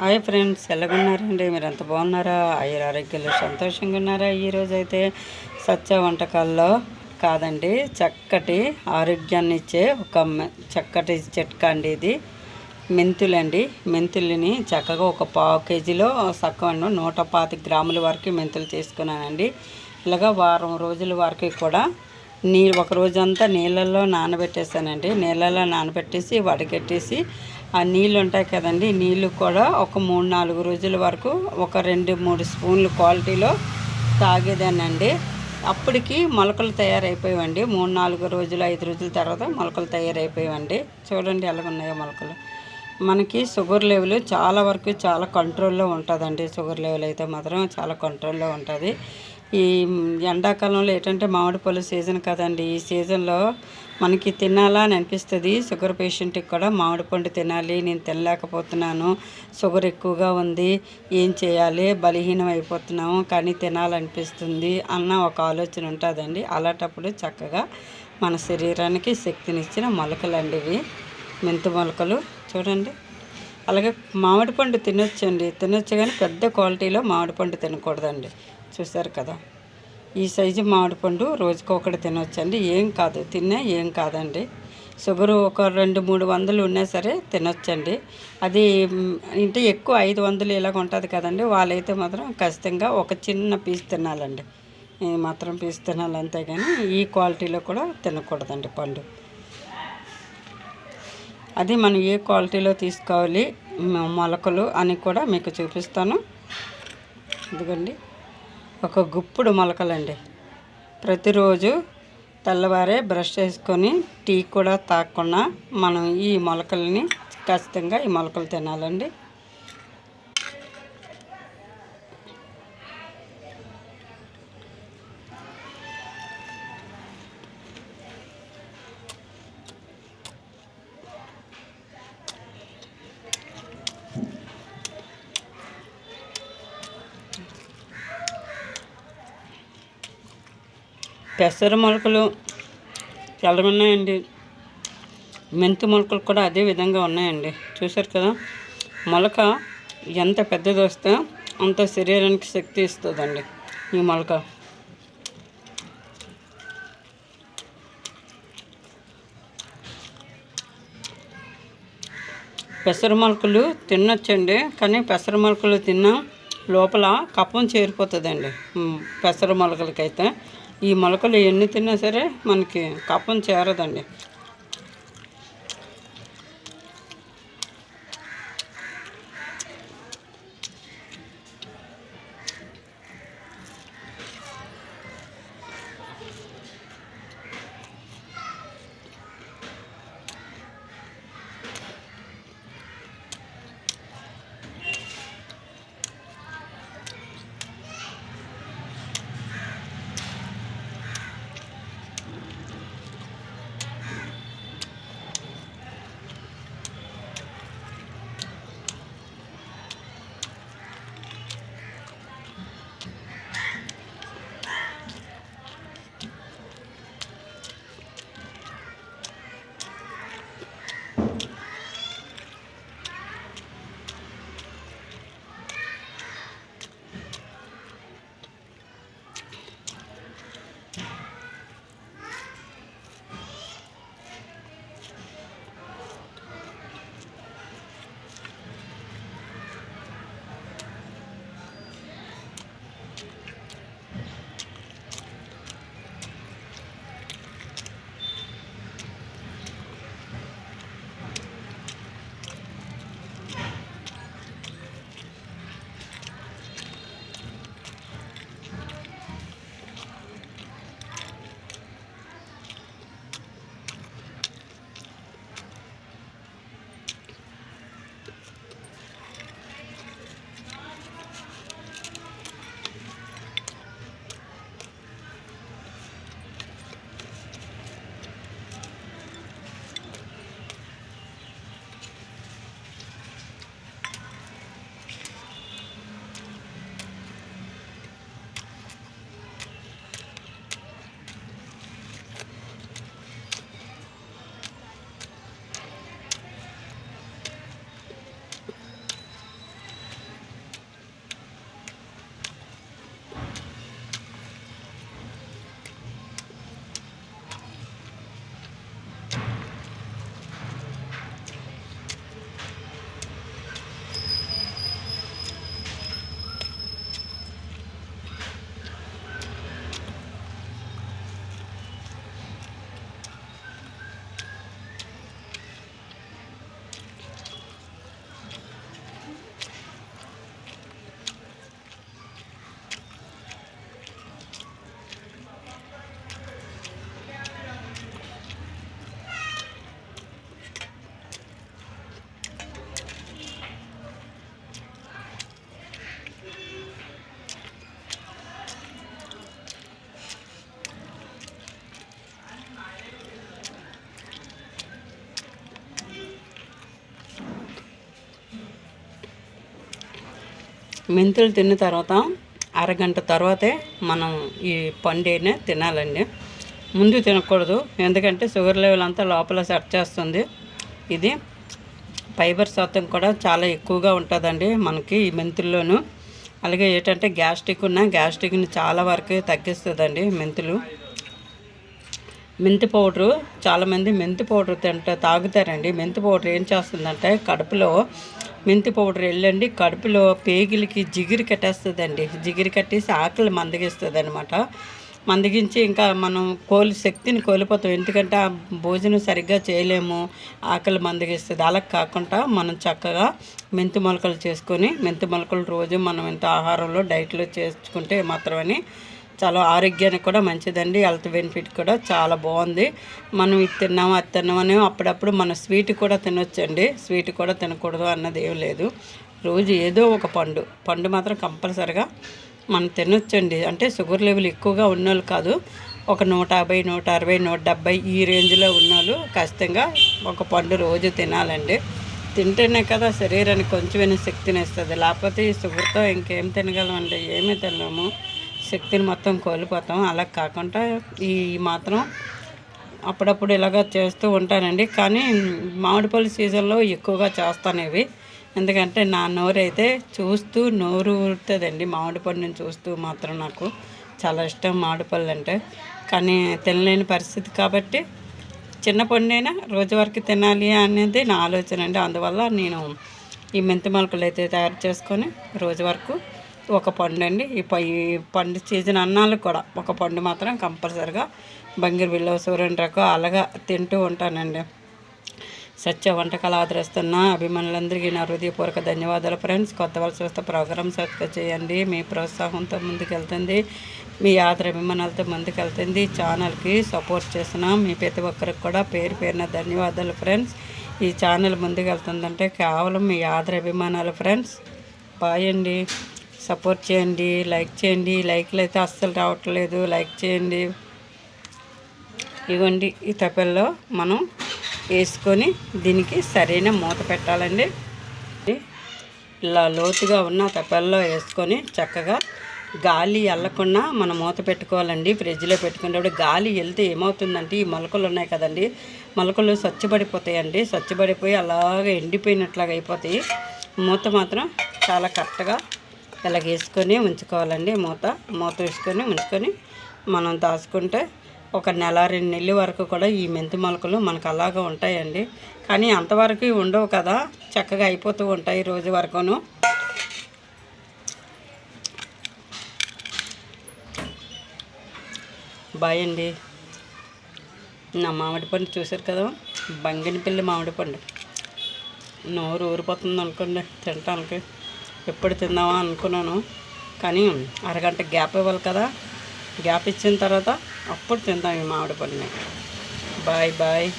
Hi friends ఎలాగున్నారండి మీరు ఎంత బాగున్నారా? ఐదు ఆరోగ్యాలు సంతోషంగా ఉన్నారా? ఈరోజు అయితే సత్య వంటకాల్లో కాదండి చక్కటి ఆరోగ్యాన్ని ఇచ్చే ఒక మె- చక్కటి చెట్క అండి ఇది. మెంతులండి. మెంతులని చక్కగా ఒక పావు కేజీలో సక్కగా నూట పాతి గ్రాముల వరకు మెంతులు తీసుకున్నానండి. ఇలాగా వారం రోజుల వరకు కూడా నీ ఒక రోజంతా నీళ్ళల్లో నానబెట్టేసానండి నీళ్ళల్లో నానబెట్టేసి వడగట్టేసి ఆ నీళ్ళు ఉంటాయి కదండి నీళ్ళు కూడా ఒక మూడు నాలుగు రోజుల వరకు ఒక రెండు మూడు స్పూన్లు క్వాలిటీలో తాగేదానండి. అప్పటికి మొలకలు తయారైపోయావండి. మూడు నాలుగు రోజులు ఐదు రోజుల తర్వాత మొలకలు తయారైపోయావండి. చూడండి ఎలాగున్నాయో మొలకలు. మనకి షుగర్ లెవెల్ చాలా వరకు చాలా కంట్రోల్లో ఉంటుందండి. షుగర్ లెవెల్ అయితే మాత్రం చాలా కంట్రోల్లో ఉంటుంది. ఈ ఎండాకాలంలో ఏంటంటే మామిడి పళ్ళు సీజన్ కదండి. ఈ సీజన్లో మనకి తినాలా అని అనిపిస్తుంది. షుగర్ పేషెంట్కి కూడా మామిడి పండు తినాలి నేను తినలేకపోతున్నాను షుగర్ ఎక్కువగా ఉంది ఏం చేయాలి బలహీనం అయిపోతున్నాము కానీ తినాలనిపిస్తుంది అన్న ఒక ఆలోచన ఉంటుందండి. అలాంటప్పుడు చక్కగా మన శరీరానికి శక్తినిచ్చిన మొలకలండి ఇవి మెంతు మొలకలు చూడండి. అలాగే మామిడి పండు తినొచ్చండి. తినొచ్చు కానీ పెద్ద క్వాలిటీలో మామిడి పండు తినకూడదండి. చూసారు కదా. ఈ సైజు మామిడిపండు రోజుకి ఒకటి తినొచ్చండి. ఏం కాదు. తిన్నా ఏం కాదండి. షుగర్ ఒక రెండు మూడు వందలు ఉన్నా సరే తినొచ్చండి. అది అంటే ఎక్కువ ఐదు వందలు ఇలాగ ఉంటుంది కదండి. వాళ్ళైతే మాత్రం ఖచ్చితంగా ఒక చిన్న పీస్ తినాలండి. మాత్రం పీస్ తినాలి కానీ ఈ క్వాలిటీలో కూడా తినకూడదండి పండు. అది మనం ఏ క్వాలిటీలో తీసుకోవాలి మొలకలు అని కూడా మీకు చూపిస్తాను. ఇదిగోండి. ఒక గుప్పుడు మొలకలండి. ప్రతిరోజు తెల్లవారే బ్రష్ చేసుకొని టీ కూడా తాగకుండా మనం ఈ మొలకల్ని ఖచ్చితంగా ఈ మొలకలు తినాలండి. పెసర మొలకలు ఉన్నాయండి. మెంతి మొలకలు కూడా అదే విధంగా ఉన్నాయండి. చూసారు కదా? మొలక ఎంత పెద్దది వస్తే అంత శరీరానికి శక్తి ఇస్తుందండి ఈ మొలక. పెసర మొలకలు తినొచ్చండి కానీ పెసర మొలకలు తిన్నా లోపల కఫం చేరిపోతుందండి. పెసర మొలకలకైతే. ఈ మొలకలు ఎన్ని తిన్నా సరే మనకి కఫం చేరదండి. మెంతులు తిన్న తర్వాత అరగంట తర్వాతే మనం ఈ పండుని తినాలండి. ముందు తినకూడదు ఎందుకంటే షుగర్ లెవెల్ అంతా లోపల సెట్ చేస్తుంది. ఇది ఫైబర్ శాతం కూడా చాలా ఎక్కువగా ఉంటుందండి మనకి ఈ మెంతుల్లోనూ. అలాగే ఏంటంటే గ్యాస్ట్రిక్ ఉన్న గ్యాస్ట్రిక్ని చాలా వరకు తగ్గిస్తుందండి మెంతులు. మెంతి పౌడరు చాలామంది మెంతి పౌడర్ తింట తాగుతారండి. మెంతి పౌడర్ ఏం చేస్తుందంటే కడుపులో మెంతి పౌడర్ వెళ్ళండి. కడుపులో పేగిలికి జిగిరి కట్టేస్తుందండి. జిగిరి కట్టేసి ఆకలి మందగిస్తుంది అనమాట మందగించి ఇంకా మనం కోలి శక్తిని కోల్పోతాం. ఎందుకంటే ఆ భోజనం సరిగ్గా చేయలేము. ఆకలి మందగిస్తుంది. అలా కాకుండా మనం చక్కగా మెంతి మొలకలు చేసుకొని మెంతి మొలకలు రోజు మనం ఇంత ఆహారంలో డైట్లో చేసుకుంటే మాత్రమని చాలా ఆరోగ్యానికి కూడా మంచిదండి హెల్త్ బెనిఫిట్ కూడా చాలా బాగుంది. మనం ఇది తిన్నాము అది తిన్నామని అప్పుడప్పుడు మన స్వీట్ కూడా తినొచ్చండి. స్వీట్ కూడా తినకూడదు అన్నది ఏం లేదు. రోజు ఏదో ఒక పండు పండు మాత్రం కంపల్సరిగా మనం తినొచ్చండి. అంటే షుగర్ లెవెల్ ఎక్కువగా ఉన్నోళ్ళు కాదు ఒక నూట యాభై నూట అరవై నూట డెబ్బై ఈ రేంజ్లో ఉన్నోళ్ళు ఖచ్చితంగా ఒక పండు రోజు తినాలండి. తింటేనే కదా శరీరానికి కొంచెమైనా శక్తిని ఇస్తుంది. లేకపోతే ఈ షుగర్తో ఇంకేం తినగలమండి ఏమీ తినలేము. శక్తిని మొత్తం కోల్పోతాం. అలా కాకుండా ఈ మాత్రం అప్పుడప్పుడు ఇలాగ చేస్తూ ఉంటానండి. కానీ మామిడిపల్లి సీజన్లో ఎక్కువగా చేస్తాను ఇవి ఎందుకంటే నా నోరు అయితే చూస్తూ నోరు ఊరుతుందండి. మామిడి పండుని చూస్తూ మాత్రం నాకు చాలా ఇష్టం మామిడి పళ్ళు అంటే కానీ తినలేని పరిస్థితి కాబట్టి చిన్న పండైనా రోజు వరకు తినాలి అనేది నా ఆలోచన అండి. అందువల్ల నేను ఈ మెంతి మొలకలు అయితే తయారు చేసుకొని రోజు వరకు ఒక పండు అండి. ఈ పండు సీజన్ అన్నాలు కూడా ఒక పండు మాత్రం కంపల్సరిగా బంగిరి బిల్ల సూర్యుని రకం అలాగా తింటూ ఉంటానండి. సత్య వంటకాలు ఆదరిస్తున్న అభిమానులందరికీ నా హృదయపూర్వక ధన్యవాదాలు ఫ్రెండ్స్. కొత్త వాళ్ళు చూస్తే ప్రోగ్రామ్ సబ్స్క్రైబ్ చేయండి. మీ ప్రోత్సాహంతో ముందుకెళ్తుంది. మీ ఆదర అభిమానాలతో ముందుకెళ్తుంది. ఛానల్కి సపోర్ట్ చేసిన మీ ప్రతి ఒక్కరికి కూడా పేరు పేరున ధన్యవాదాలు ఫ్రెండ్స్. ఈ ఛానల్ ముందుకెళ్తుందంటే కేవలం మీ ఆదర అభిమానాలు ఫ్రెండ్స్. బాయ్ అండి. సపోర్ట్ చేయండి లైక్ చేయండి. లైక్లు అయితే అస్సలు రావట్లేదు. లైక్ చేయండి. ఇవ్వండి. ఈ తపెల్లో మనం వేసుకొని దీనికి సరైన మూత పెట్టాలండి. ఇలా లోతుగా ఉన్న తపెల్లో వేసుకొని చక్కగా గాలి వెళ్ళకుండా మనం మూత పెట్టుకోవాలండి. ఫ్రిడ్జ్లో పెట్టుకునేటప్పుడు గాలి వెళ్తే ఏమవుతుందంటే ఈ మొలకలు ఉన్నాయి కదండి. మొలకలు స్వచ్ఛపడిపోతాయండి. స్వచ్ఛపడిపోయి అలాగే ఎండిపోయినట్లాగా అయిపోతాయి. మూత మాత్రం చాలా కరెక్ట్గా ఇలాగ వేసుకొని ఉంచుకోవాలండి మూత మూత వేసుకొని ఉంచుకొని మనం దాచుకుంటే ఒక నెల రెండు నెలల వరకు కూడా ఈ మెంతి మొలకలు మనకు అలాగా ఉంటాయండి. కానీ అంతవరకు ఉండవు కదా. చక్కగా అయిపోతూ ఉంటాయి రోజు వరకును. బాయ్ అండి. నా మామిడి పండు చూసారు కదా? బంగినపల్లి మామిడి పండు. నోరు ఊరిపోతుంది అనుకోండి తినటానికి. ఎప్పుడు తిందామా అనుకున్నాను. కానీ అరగంట గ్యాప్ ఇవ్వాలి కదా. గ్యాప్ ఇచ్చిన తర్వాత అప్పుడు తిందాం ఈ మామిడి పండుని. Bye bye.